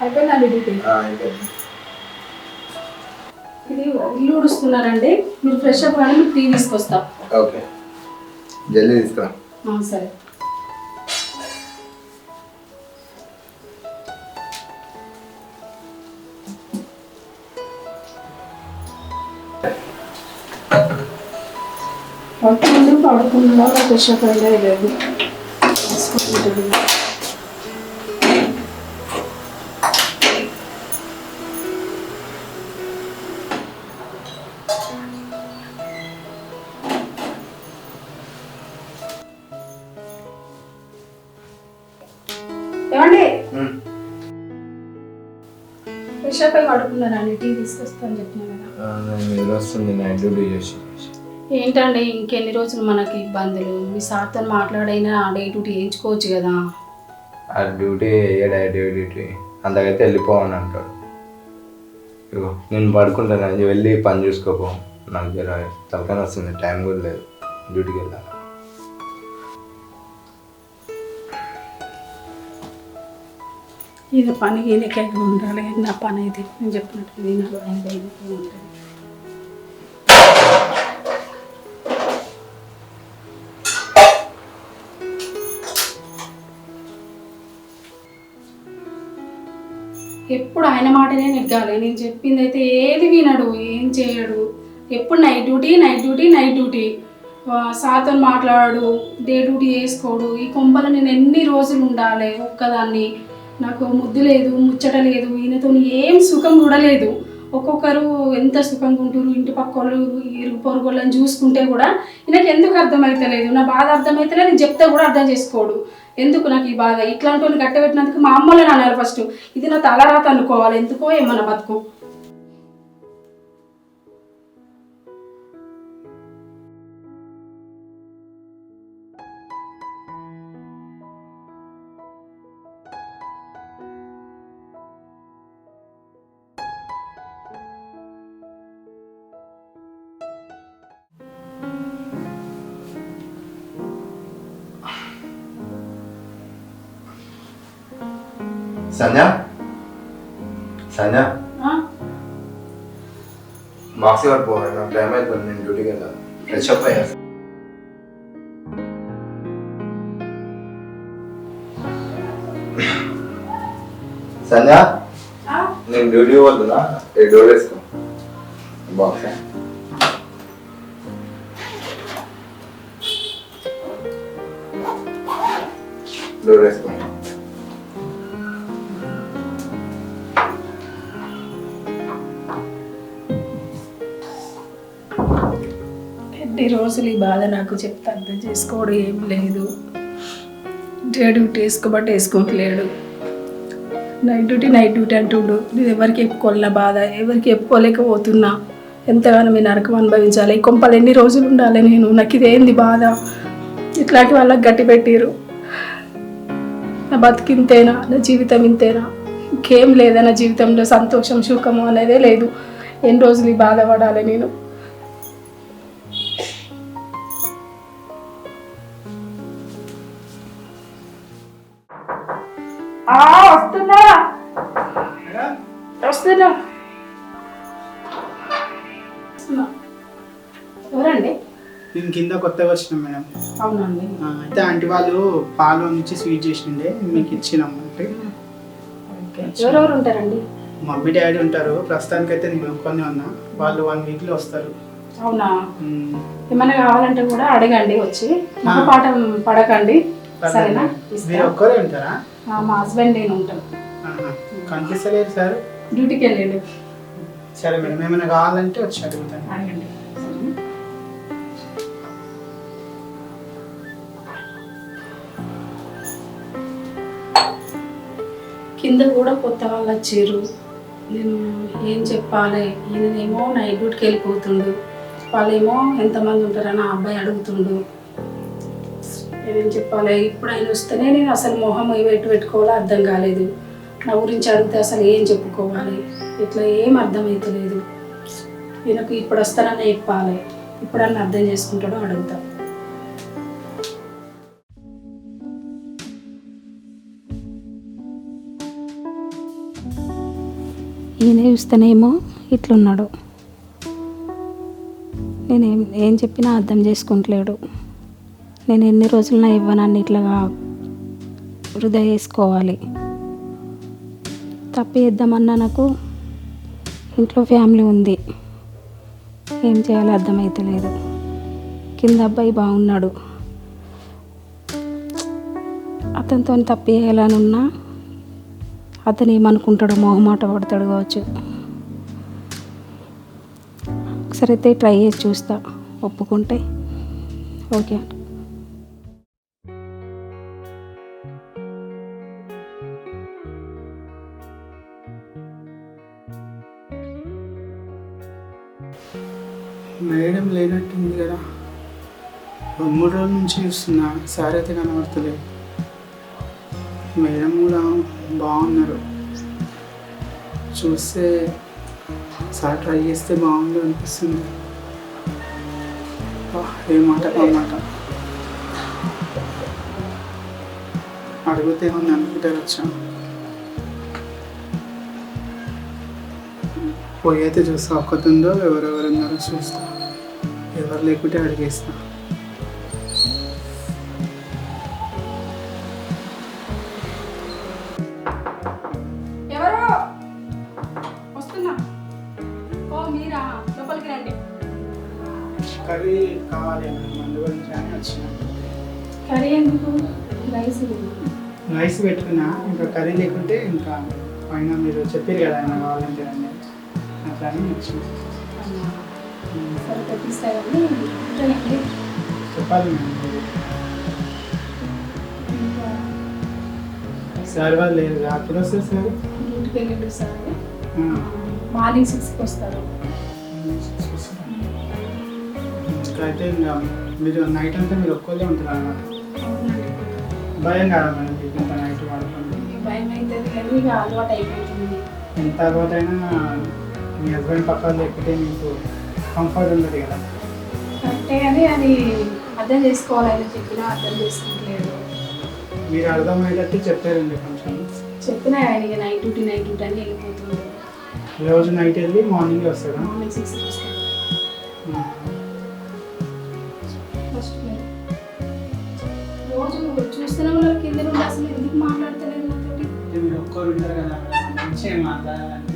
అయిపోయిందండి డ్యూటీ? ఇది ఇల్లు మీరు ఫ్రెష్ అప్ కానీ మీకు టీ తీసుకొస్తా. ఓకే. జల్దీ తీసుకురా. సరే. పడుకుంటూ పడుకుండా ఫ్రెష్ అప్ అయితే లేదు తీసుకుంటుంది ఏమండి? ఉమ్. ఫ్రెష్ అప్ అయి పడుకున్నారండి టీ తీసుకొస్తాను చెప్పిన కదా. వస్తుంది నైట్ డ్యూటీ చేసి. ఏంటండి ఇంకెన్ని రోజులు మనకి ఇబ్బందులు? మీ సార్తో మాట్లాడైనా డే డ్యూటీ వేయించుకోవచ్చు కదా. ఆ డ్యూటీ వేయడా డ్యూటీ? అంతకైతే వెళ్ళిపోవని అంటాడు. ఇగో నేను పడుకుంటాను వెళ్ళి పని చూసుకోపో. నాకు జర తలకాయ వస్తుంది టైం కూడా లేదు డ్యూటీకి వెళ్ళాలి. ఇది పని ఈయనకే ఉండాలి. నా పని అయితే నేను చెప్పినట్టు ఉండాలి. ఎప్పుడు ఆయన మాటనే నెగ్గాలి. నేను చెప్పింది అయితే ఏది వినడు ఏం చేయడు. ఎప్పుడు night duty night duty night duty. సాతో మాట్లాడు డే డ్యూటీ వేసుకోడు ఈ కొంపలు నేను ఎన్ని రోజులు ఉండాలి ఒక్కదాన్ని. నాకు ముద్దు లేదు ముచ్చట లేదు ఈయనతో ఏం సుఖం కూడా లేదు ఒక్కొక్కరు ఎంత సుఖంగా ఉంటారు ఇంటి పక్క వాళ్ళు ఇరుగు పొరుగు వాళ్ళని చూసుకుంటే కూడా ఈయనకి ఎందుకు అర్థమవుతలేదు నా బాధ అర్థమైతలేదు నేను చెప్తే కూడా అర్థం చేసుకోడు. ఎందుకు నాకు ఈ బాధ? ఇట్లాంటి వాళ్ళు కట్టబెట్టినందుకు మా అమ్మలో అన్నారు ఫస్ట్ ఇది నా తలరాత అనుకోవాలి. ఎందుకో ఏమన్నా బతుకు? సంధ్య సంధ్య ఆ? బాక్స్ ఇవ్వరు పో నాకు టైం అయిపోయింది నేను డ్యూటీకి వెళ్ళాలి ఫ్రెష్ అప్ అయ్యా సంధ్య ఆ? నేను డ్యూటీ పోతున్నా ఏ డోర్ వేసుకో బాక్స్ డోర్ వేసుకో ఎన్ని రోజులు ఈ బాధ నాకు చెప్తే అర్థం చేసుకోవడం ఏం లేదు. డే డ్యూటీ వేసుకోబట్టి వేసుకోవట్లేడు నైట్ డ్యూటీ నైట్ డ్యూటీ అంటుండు. నేను ఎవరికి చెప్పుకోవాలన్న బాధ ఎవరికి చెప్పుకోలేకపోతున్నా. ఎంతగానో మీ నరకం అనుభవించాలి. ఈ కొంపలు ఎన్ని రోజులు ఉండాలి నేను? నాకు ఇదేంది బాధ? ఇట్లాంటి వాళ్ళకి గట్టి పెట్టిరు. నా బతికింతేనా నా జీవితం ఇంతేనా? ఇంకేం లేదా నా జీవితంలో సంతోషం సుఖము అనేదే లేదు. ఎన్ని రోజులు ఈ బాధపడాలి నేను? వస్తున్నా. ఎవరండి? నేను కింద కొత్తగా వచ్చినాం మేడం. అవునండి. అయితే ఆంటీ వాళ్ళు పాలు నుంచి స్వీట్ చేసిండే మీకు ఇచ్చినాం అంటే. ఎవరెవరు ఉంటారండి? మమ్మీ డాడీ ఉంటారు. ప్రస్తుతానికైతే నేను ఒక్కనే ఉన్నా. వాళ్ళు వన్ వీక్లో వస్తారు. అవునా? ఏమైనా కావాలంటే కూడా అడగండి వచ్చి. మా పాఠం పడకండి. సరేనా? మీరు. ఒక్కరే ఉంటారా? మా హస్బెండ్ నేను ఉంటాను ఆహా. కనిపిస్తలేరు సార్. డ్యూటీకి వెళ్ళండి. సరే మేడం ఏమైనా కావాలంటే వచ్చి అడుగుతాను. అడగండి? కింద కూడా కొత్త వాళ్ళు వచ్చారు. నేను ఏం చెప్పాలి? ఈయననేమో నైట్ డ్యూటీకి వెళ్ళిపోతుండు. వాళ్ళేమో ఎంతమంది ఉంటారని ఆ అబ్బాయి అడుగుతుండు. నేనేం చెప్పాలి? ఇప్పుడు ఆయన వస్తేనే నేను అసలు మొహం పెట్టి పెట్టుకోవాలో అర్థం కాలేదు. నా గురించి అడిగితే అసలు ఏం చెప్పుకోవాలి? ఇట్లా ఏం అర్థమవుతలేదు ఈయనకు ఇప్పుడు వస్తానని చెప్పాలి. ఇప్పుడన్నా అర్థం చేసుకుంటాడో అడుగుతా. చూస్తేనేమో ఇట్లున్నాడు. నేను ఏం చెప్పినా అర్థం చేసుకుంటలేడు. నేను ఎన్ని రోజులు నా ఇవ్వనాన్ని ఇట్లా వృధా చేసుకోవాలి తప్పు నాకు ఇంట్లో ఫ్యామిలీ ఉంది. ఏం చేయాలో అర్థమైతలేదు కింద అబ్బాయి బాగున్నాడు అతనితో తప్పు చేయాలని ఉన్నా అతను ఏమనుకుంటాడో మొహమాట పడతాడు కావచ్చు. ఒకసారి అయితే ట్రై చేసి చూస్తా. ఒప్పుకుంటే. ఓకే మేడం లేనట్టుంది కదా. మూడు రోజుల నుంచి చూస్తున్నా సార్ అయితే కనబడతలేదు మేడం కూడా బాగున్నారు. చూస్తే సార్ ట్రై చేస్తే బాగుంది అనిపిస్తుంది. ఏ మాట మాట. అడిగితే ఏమన్నా అనుకుంటారు వచ్చాను. పోయి అయితే చూస్తా ఒక్కతుందో ఎవరెవరు ఉన్నారో చూస్తా. ఎవరు లేకుంటే అడిగేస్తా. కర్రీ కావాలి మేడం అందు గురించి అని వచ్చిన. కర్రీ ఎందుకు? రైస్ రైస్ పెట్టుకున్నా. ఇంకా కర్రీ లేకుంటే ఇంకా పైన మీరు చెప్పారు కదా ఆయన కావాలంటే అని. సరే. చెప్పాలి వాళ్ళు లేదు అప్పుడు వస్తారు సార్ డ్యూటీకి వెళ్ళిండు సార్ ఆ. మార్నింగ్ సిక్స్కి వస్తారు అయితే ఇంకా మీరు నైట్ అంతా మీరు ఒక్కళ్ళే ఉంటారు అన్నమాట. భయం కాదా మేడం మీకు ఇంత నైట్ పడుతుంది భయం అవుతుంది కానీ అలవాటు అయిపోతుంది ఎంత తర్వాత అయినా మీ హస్బెండ్ పక్కన లేకపోతే మీకు కంఫర్ట్ ఉండదు కదా? కరెక్టే కానీ అది అర్థం చేసుకోవాలని చెప్పినా అర్థం చేసుకుంటలేడు మీరు అర్థమయ్యేటట్టు చెప్పారండి కొంచెం చెప్పినా ఆయన ఇక నైట్ డ్యూటీ నైట్ డ్యూటీ అని వెళ్ళిపోతుంది. రోజు నైట్ వెళ్ళి మార్నింగ్ వస్తారా? మార్నింగ్ సిక్స్కి వస్తాడు. ఫస్ట్ రోజు కింద నుండి అసలు ఎందుకు మాట్లాడతలేదు నాతోటి? అంటే మీరు ఒక్కరు ఉంటారు కదా మంచిగా మాట్లాడాలంటే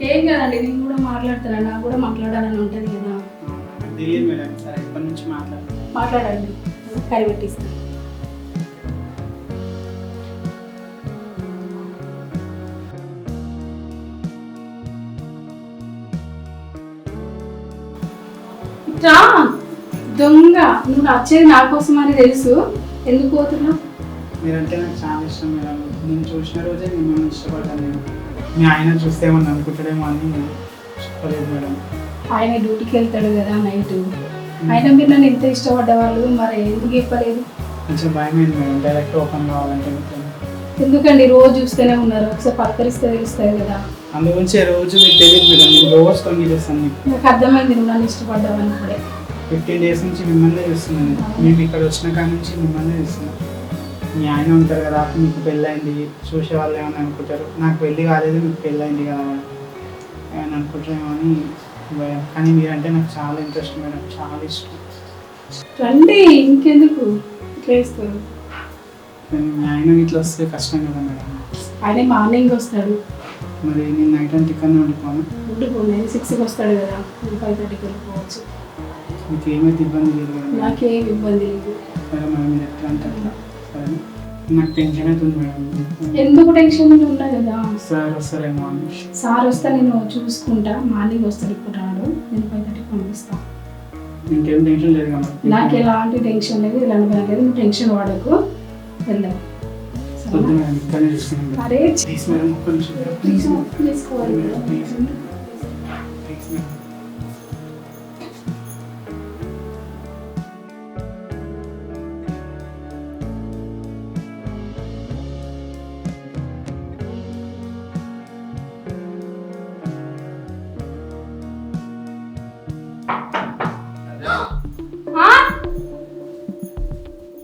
ఏం కదండి నేను కూడా మాట్లాడుతాను నాకు కూడా మాట్లాడాలని ఉంటుంది కదా. తెలియదు మేడం సరే ఇప్పటి నుంచి మాట్లాడాలి మాట్లాడండి కరి పెట్టిస్తాను రా దొంగ నువ్వు వచ్చేది నా కోసం అని తెలుసు. ఎందుకు పోతున్నావు? మీరంటే నాకు చాలా ఇష్టం మేడం. నేను చూసిన రోజే మిమ్మల్ని ఇష్టపడ్డాను నేను. మీ ఆయన చూస్తే ఏమన్నా అనుకుంటాడేమో అని చెప్పలేదు మేడం. ఆయన డ్యూటీకి వెళ్తాడు కదా నైట్. ఆయన మీరు నన్ను ఎంత ఇష్టపడ్డ వాళ్ళు మరి ఎందుకు చెప్పలేదు? కొంచెం భయమైంది మేడం డైరెక్ట్ ఓపెన్ కావాలంటే. ఎందుకండి రోజు చూస్తూనే ఉన్నారు ఒకసారి పలకరిస్తే తెలుస్తుంది కదా. అందు గురించి రోజు మీకు తెలియదు మేడం నేను రోజు తొంగి చేస్తాను మీకు నాకు అర్థమైంది నువ్వు నన్ను ఇష్టపడ్డావని ఇప్పుడే. ఫిఫ్టీన్ డేస్ నుంచి మిమ్మల్ని చూస్తున్నాను. మీకు ఇక్కడ వచ్చిన కాడ నుంచి మిమ్మల్ని చూస్తున్నాను మీ ఆయన ఉంటారు కదా మీకు పెళ్ళైంది చూసే వాళ్ళు ఏమైనా అనుకుంటారు? నాకు పెళ్ళి కాలేదు మీకు పెళ్ళైంది కదా ఏమైనా అనుకుంటారేమో అని భయం. కానీ మీరంటే నాకు చాలా ఇంట్రెస్ట్ మేడం చాలా ఇష్టం. రండి ఇంకెందుకు? ఇట్లా వేస్తారు కానీ మీ ఆయన ఇట్లా వస్తే కష్టం కదా మేడం. ఆయన మార్నింగ్ వస్తాడు. మరి నేను నైట్ అంతా ఇక్కడనే ఉండిపోను. ఉండిపో నేను సిక్స్కి వస్తాడు కదా నేను ఫైవ్ థర్టీకి వెళ్ళిపోవచ్చు. మీకు ఏమైతే ఇబ్బంది లేదు కదా. నాకేం ఇబ్బంది లేదు. మేడం మీరు ఎట్లా అంటే అట్లా సరే నాకు టెన్షన్ అవుతుంది మేడం. ఎందుకు టెన్షన్ ఉన్నా కదా? సార్ వస్తారేమో సార్ వస్తే నేను చూసుకుంటా. మార్నింగ్ వస్తాడు ఇప్పుడు రాడు. నేను ఫైవ్ థర్టీకి పంపిస్తాను ఇంకేం టెన్షన్ లేదు కదా. నాకు ఎలాంటి టెన్షన్ లేదు. ఇలాంటి భయం లేదు. టెన్షన్ పడకు వెళ్దాం అరే ప్లీజ్ మేడం.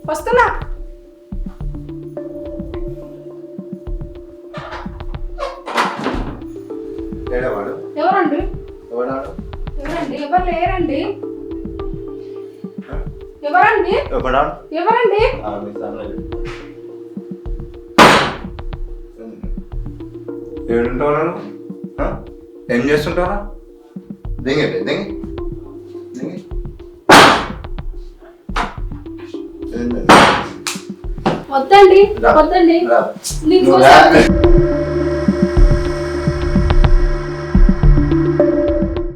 వస్తున్నా. ఎవరండి? ఎవరండి? ఎవరు లేరండి? ఎవరండి? ఎవరండి? ఏడుంటావు ఏం చేస్తుంటారా దింగండి దింగి వద్దండి. వద్దండి రా. నీకు నువ్వు రా.